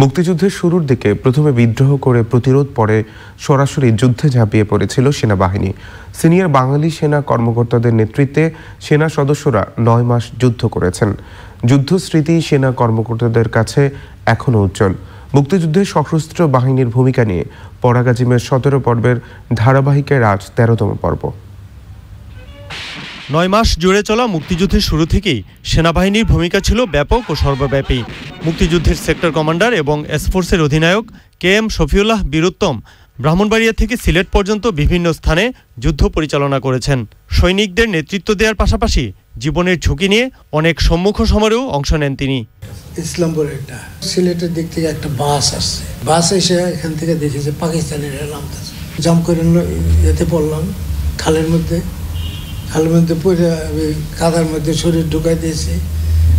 মুক্তিযুদ্ধের শুরুর দিকে প্রথমে বিদ্রোহ করে প্রতিরোধ পরে সরাসরি যুদ্ধে ঝাঁপিয়ে পড়েছিল সেনাবাহিনী। সিনিয়র বাঙালি সেনা কর্মকর্তাদের নেতৃত্বে সেনা সদস্যরা নয় মাস যুদ্ধ করেছেন। যুদ্ধ স্মৃতি সেনা কর্মকর্তাদের কাছে এখনও উজ্জ্বল। মুক্তিযুদ্ধে সশস্ত্র বাহিনীর ভূমিকা নিয়ে পরাগাজিমের সতেরো পর্বের ধারাবাহিকের আজ তেরোতম পর্ব। নয় মাস জুড়ে চলা মুক্তিযুদ্ধের শুরু থেকেই সেনাবাহিনীর ভূমিকা ছিল ব্যাপক ও সর্বব্যাপী। মুক্তিযুদ্ধের সেক্টর কমান্ডার এবং এসফোর্সের অধিনায়ক কে এম শফিউল্লাহ বীরুত্তম ব্রাহ্মণবাড়িয়া থেকে সিলেট পর্যন্ত বিভিন্ন স্থানে যুদ্ধ পরিচালনা করেছেন। সৈনিকদের নেতৃত্ব দেওয়ার পাশাপাশি জীবনের ঝুঁকি নিয়ে অনেক সম্মুখ সমরেও অংশ নেন তিনি। ইসলামপুর একটা। সিলেটের দিক থেকে একটা বাস আসছে। বাস এসে এখান থেকে দেখেছে পাকিস্তানিরা জাম করে ইয়েতে পড়লাম, খালের মধ্যে। খালের মধ্যে কাদার মধ্যে শরীর ঢুকাই দিয়েছি।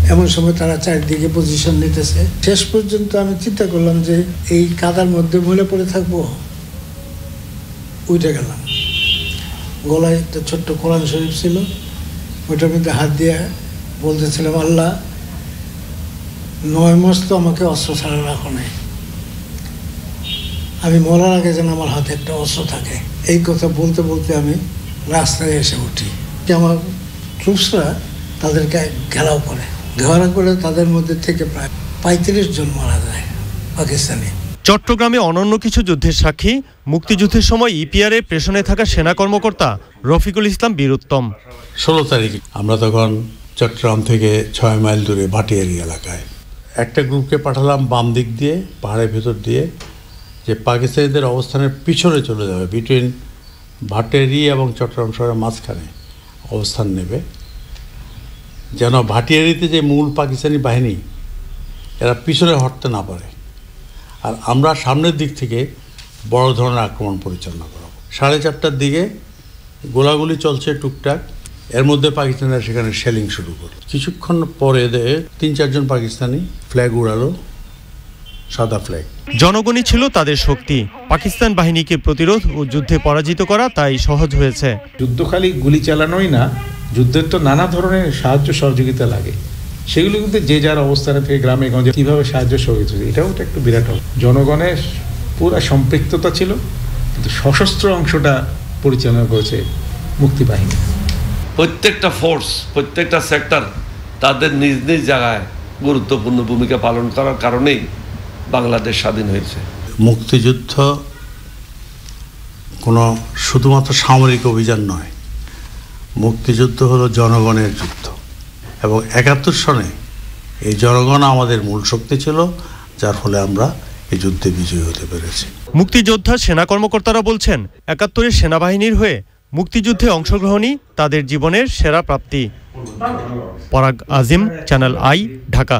এমন সময় তারা চারিদিকে পজিশন নিতেছে। শেষ পর্যন্ত আমি চিন্তা করলাম যে, এই কাদার মধ্যে মরে পড়ে থাকব? উঠে গেলাম। গলায় একটা ছোট্ট কোরআন শরীফ ছিল। ওইটার মধ্যে হাত দিয়ে বলতেছিলাম, আল্লাহ, নয় মাস তো আমাকে অস্ত্র ছাড়া রাখো নাই। আমি মরার আগে যেন আমার হাতে একটা অস্ত্র থাকে। এই কথা বলতে বলতে আমি রাস্তায় এসে উঠি। যে আমার ট্রুপসরা তাদেরকে ঘেরাও করে। ঘেরা করে তাদের মধ্যে থেকে প্রায় পঁয়ত্রিশ জন মারা যায় পাকিস্তানি। চট্টগ্রামে অনন্য কিছু যুদ্ধের সাক্ষী মুক্তিযুদ্ধের সময় ইপিআরে প্রেষণে থাকা সেনা কর্মকর্তা রফিকুল ইসলাম বীরুত্তম। ষোলো তারিখ আমরা তখন চট্টগ্রাম থেকে ছয় মাইল দূরে ভাটিয়ারি এলাকায় একটা গ্রুপকে পাঠালাম বাম দিক দিয়ে পাহাড়ের ভেতর দিয়ে যে পাকিস্তানিদের অবস্থানের পিছনে চলে যাবে বিটুইন ভাটেরি এবং চট্টগ্রাম শহরের মাঝখানে। অবস্থান নেবে। যেন ভাটিয়ারিতে যে মূল পাকিস্তানি বাহিনী, এরা পিছনে হটতে না পারে। আর আমরা সামনের দিক থেকে বড় ধরনের আক্রমণ পরিচালনা করাবো। সাড়ে চারটার দিকে গোলাগুলি চলছে টুকটাক, এর মধ্যে পাকিস্তানিরা সেখানে শেলিং শুরু করে কিছুক্ষণ পরে তিন চারজন পাকিস্তানি ফ্ল্যাগ উড়ালো, সাদা ফ্ল্যাগ জনগণই ছিল তাদের শক্তি। পাকিস্তান বাহিনীকে প্রতিরোধ ও যুদ্ধে পরাজিত করা তাই সহজ হয়েছে। যুদ্ধ খালি গুলি চালানোই না যুদ্ধের তো নানা ধরনের সাহায্য সহযোগিতা লাগে। সেগুলো কিন্তু যে যার অবস্থানে থেকে গ্রামে গঞ্জে কীভাবে সাহায্য সহযোগিতা এটাও তো একটু বিরাট জনগণের পুরো সম্পৃক্ততা ছিল কিন্তু সশস্ত্র অংশটা পরিচালনা করেছে মুক্তিবাহিনী প্রত্যেকটা ফোর্স প্রত্যেকটা সেক্টর তাদের নিজ নিজ জায়গায় গুরুত্বপূর্ণ ভূমিকা পালন করার কারণেই বাংলাদেশ স্বাধীন হয়েছে। মুক্তিযুদ্ধ কোনো শুধুমাত্র সামরিক অভিযান নয়, মুক্তিযুদ্ধ হলো জনগণের যুদ্ধ। এবং একাত্তর সনে এই জনগণ আমাদের মূল শক্তি ছিল, যার ফলে আমরা এই যুদ্ধে বিজয়ী হতে পেরেছি। মুক্তিযোদ্ধা সেনা কর্মকর্তারা বলছেন, একাত্তরের সেনাবাহিনীর হয়ে মুক্তিযুদ্ধে অংশগ্রহণই তাদের জীবনের সেরা প্রাপ্তি। পরাগ আজিম, চ্যানেল আই, ঢাকা।